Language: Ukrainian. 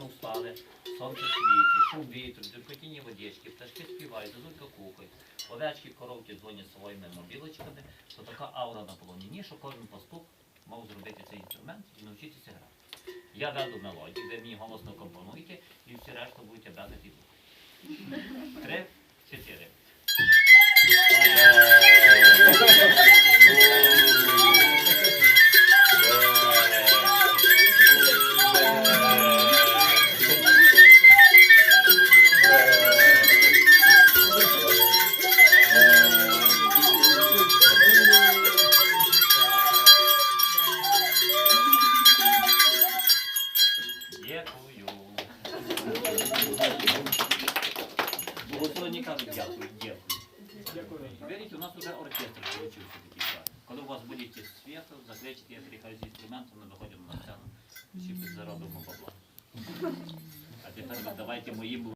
рано встали, сонце світить, шум вітру, дзюркотіння водички, пташки співають, зозулька кухають, овечки, коровки дзвонять своїми мобілочками, то така аура на полоніні, що кожен пастух мав зробити цей інструмент і навчитися грати. Я веду мелодію, ви мені голосно компонуєте, і всі решта будете бегати і. Три, Дякую. Богословні кажуть дякую, дякую. Видите, у нас уже оркестр получился такий. так. Коли у вас буде свято, закличте, я приїхаю з інструментом, ми виходимо на сцену, всі заробимо бабла. А тепер давайте моїм